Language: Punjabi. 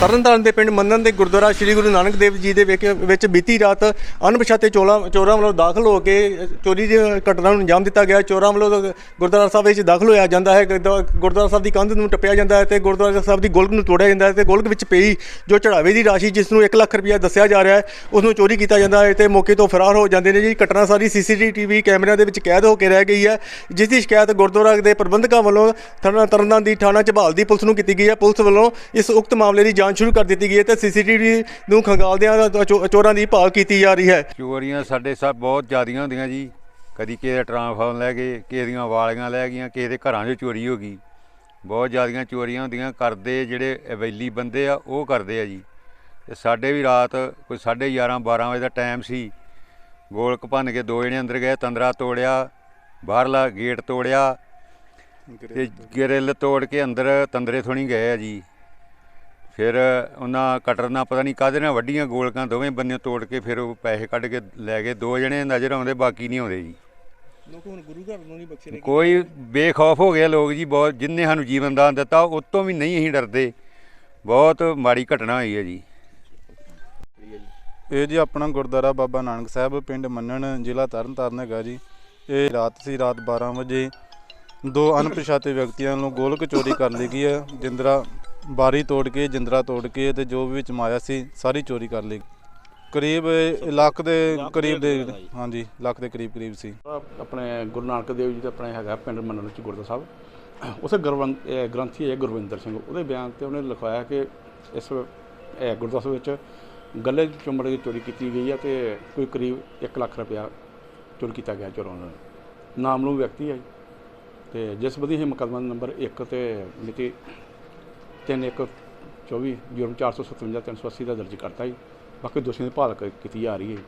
ਤਰਨਤਾਰਨ ਦੇ ਪਿੰਡ ਮੰਨਨ ਦੇ ਗੁਰਦੁਆਰਾ ਸ੍ਰੀ ਗੁਰੂ ਨਾਨਕ ਦੇਵ ਜੀ ਦੇ ਵਿਖ- ਵਿੱਚ ਬੀਤੀ ਰਾਤ ਅਣਪਛਾਤੇ ਚੋਲਾ ਚੋਰਾਂ ਵੱਲੋਂ ਦਾਖਲ ਹੋ ਕੇ, ਚੋਰੀ ਦੀ ਘਟਨਾ ਨੂੰ ਅੰਜਾਮ ਦਿੱਤਾ ਗਿਆ। ਚੋਰਾਂ ਵੱਲੋਂ ਗੁਰਦੁਆਰਾ ਸਾਹਿਬ ਵਿੱਚ ਦਾਖਲ ਹੋਇਆ ਜਾਂਦਾ ਹੈ। ਗੁਰਦੁਆਰਾ ਸਾਹਿਬ ਦੀ ਕੰਧ ਨੂੰ ਟੱਪਿਆ ਜਾਂਦਾ ਹੈ ਤੇ ਗੁਰਦੁਆਰਾ ਸਾਹਿਬ ਦੀ ਗੋਲਕ ਨੂੰ ਤੋੜਿਆ ਜਾਂਦਾ ਹੈ ਤੇ ਗੋਲਕ ਵਿੱਚ ਪਈ ਜੋ ਚੜਾਵੇ ਦੀ ਰਾਸ਼ੀ, ਜਿਸ ਨੂੰ 1 ਲੱਖ ਰੁਪਇਆ ਦੱਸਿਆ ਜਾ ਰਿਹਾ ਹੈ, ਉਸ ਨੂੰ ਚੋਰੀ ਕੀਤਾ ਜਾਂਦਾ ਹੈ ਤੇ ਮੌਕੇ ਤੋਂ ਫਰਾਰ ਹੋ ਜਾਂਦੇ ਨੇ ਜੀ। ਘਟਨਾ ਸਾਰੀ ਸੀਸੀਟੀਵੀ ਕੈਮਰਿਆਂ ਦੇ ਵਿੱਚ ਕੈਦ ਹੋ ਕੇ ਰਹਿ ਗਈ ਹੈ। ਜਿਸ ਦੀ ਸ਼ਿਕਾਇਤ ਗੁਰਦੁਆਰਾ ਦੇ ਪ੍ਰਬੰਧਕਾਂ ਵੱਲੋਂ ਥਾਣਾ ਤਰਨਤਾਰਨ ਦੀ ਥਾਣਾ ਝਬਾਲ ਦੀ ਪੁਲਿਸ ਨੂੰ ਕੀਤੀ ਗਈ ਹੈ। ਪੁਲਿਸ ਵੱਲੋਂ ਇਸ ਉਕਤ ਮਾਮਲੇ ਦੀ ਜਾਂਚ ਸ਼ੁਰੂ ਕਰ ਦਿੱਤੀ ਗਈ ਹੈ ਤੇ ਸੀਸੀਟੀਵੀ ਨੂੰ ਖੰਗਾਲਦਿਆਂ ਚੋ- ਚੋਰਾਂ ਦੀ ਭਾਲ ਕੀਤੀ ਜਾ ਰਹੀ ਹੈ। ਚੋਰੀਆਂ ਸਾਡੇ ਸਭ ਬਹੁਤ ਜ਼ਿਆਦੀਆਂ ਹੁੰਦੀਆਂ ਜੀ। ਕਦੀ ਕਿਸੇ ਦਾ ਟਰਾਂਸਫਾਰਮ ਲੈ ਗਏ ਕਿਸੇ ਦੀਆਂ ਵਾਲੀਆਂ ਲੈ ਗਈਆਂ ਕਿਸੇ ਦੇ ਘਰਾਂ 'ਚੋਂ ਚੋਰੀ ਹੋ ਗਈ। ਬਹੁਤ ਜ਼ਿਆਦੀਆਂ ਚੋਰੀਆਂ ਹੁੰਦੀਆਂ ਕਰਦੇ ਜਿਹੜੇ ਅਵੈਲੀ ਬੰਦੇ ਆ ਉਹ ਕਰਦੇ ਆ ਜੀ। ਤੇ ਸਾਡੇ ਵੀ ਰਾਤ ਕੋਈ 11:30 12 ਵਜੇ ਦਾ ਟਾਈਮ ਸੀ। ਗੋਲਕ ਭੰਨ ਕੇ ਦੋ ਜਣੇ ਅੰਦਰ ਗਏ ਤੰਦਰਾ ਤੋੜਿਆ ਬਾਹਰਲਾ ਗੇਟ ਤੋੜਿਆ ਤੇ ਗ੍ਰਿਲ ਤੋੜ ਕੇ ਅੰਦਰ ਤੰਦਰੇ ਥੋਣੀ ਗਏ ਆ ਜੀ। ਫਿਰ ਉਹਨਾਂ ਕਟਰ ਨਾਲ ਪਤਾ ਨਹੀਂ ਕਾਹਦੇ ਨਾਲ ਵੱਡੀਆਂ ਗੋਲਕਾਂ ਦੋਵੇਂ ਬੰਨੇ ਤੋੜ ਕੇ ਫਿਰ ਉਹ ਪੈਸੇ ਕੱਢ ਕੇ ਲੈ ਗਏ। ਦੋ ਜਣੇ ਨਜ਼ਰ ਆਉਂਦੇ ਬਾਕੀ ਨਹੀਂ ਆਉਂਦੇ ਜੀ। ਲੋਕ ਹੁਣ ਗੁਰੂ ਘਰ ਨੂੰ ਨਹੀਂ ਬਖਸ਼ੇ ਕੋਈ ਬੇਖੌਫ ਹੋ ਗਏ ਲੋਕ ਜੀ ਬਹੁਤ ਜਿਨਨੇ ਸਾਨੂੰ ਜੀਵਨ ਦਾਨ ਦਿੱਤਾ ਉਹ ਤੋਂ ਵੀ ਨਹੀਂ ਅਸੀਂ ਡਰਦੇ। ਬਹੁਤ ਮਾੜੀ ਘਟਨਾ ਹੋਈ ਹੈ ਜੀ। ਇਹ ਜੀ ਆਪਣਾ ਗੁਰਦੁਆਰਾ ਬਾਬਾ ਨਾਨਕ ਸਾਹਿਬ ਪਿੰਡ ਮੰਨਣ ਜ਼ਿਲ੍ਹਾ ਤਰਨਤਾਰਨ ਹੈਗਾ ਜੀ। ਇਹ ਰਾਤ ਸੀ ਰਾਤ 12 ਵਜੇ ਦੋ ਅਣਪਛਾਤੇ ਵਿਅਕਤੀਆਂ ਨੂੰ ਗੋਲਕ ਚੋਰੀ ਕਰ ਲਈ ਗਈ ਹੈ। ਜਿੰਦਰਾ ਬਾਰੀ ਤੋੜ ਕੇ, ਜਿੰਦਰਾ ਤੋੜ ਕੇ ਤੇ ਜੋ ਵੀ ਵਿੱਚ ਮਾਇਆ ਸੀ, ਸਾਰੀ ਚੋਰੀ ਕਰ ਲਈ। ਕਰੀਬ ਲੱਖ ਦੇ ਕਰੀਬ ਦੇ, ਹਾਂਜੀ, ਲੱਖ ਦੇ ਕਰੀਬ ਕਰੀਬ ਸੀ। ਆਪਣੇ ਗੁਰੂ ਨਾਨਕ ਦੇਵ ਜੀ ਦਾ ਆਪਣੇ ਹੈਗਾ ਪਿੰਡ ਮੰਨਣ ਵਿੱਚ ਗੁਰਦੁਆਰਾ ਸਾਹਿਬ। ਉਸੇ ਗੁਰਵੰਤ ਗ੍ਰੰਥੀ ਹੈ ਗੁਰਵਿੰਦਰ ਸਿੰਘ। ਉਹਦੇ ਬਿਆਨ ਤੇ ਉਹਨੇ ਲਿਖਵਾਇਆ ਕਿ ਇਸ ਇਹ ਗੁਰਦੁਆਰਾ ਸਾਹਿਬ ਵਿੱਚ ਗੱਲੇ ਚ ਚੁੰਮੜ ਕੇ ਚੋਰੀ ਕੀਤੀ ਗਈ ਹੈ ਤੇ ਕੋਈ ਕਰੀਬ 1 ਲੱਖ ਰੁਪਇਆ ਚੋਰੀ ਕੀਤਾ ਗਿਆ ਚੋਰਾਂ ਨਾਲ ਨਾਮਲੂਮ ਵਿਅਕਤੀ ਹੈ ਜੀ। ਤੇ ਜਿਸ ਬਦੀ ਇਹ ਮੁਕੱਦਮਾ ਨੰਬਰ 1 ਤੇ ਮਿਤੀ ਤਿੰਨ, ਇੱਕ 3124 ਜੁਰਮ 457 380 ਦਾ ਦਰਜ ਕਰਤਾ ਜੀ ਬਾਕੀ ਦੋਸ਼ੀਆਂ ਦੀ ਭਾਲ ਕ- ਕੀਤੀ ਜਾ ਰਹੀ ਹੈ ਜੀ।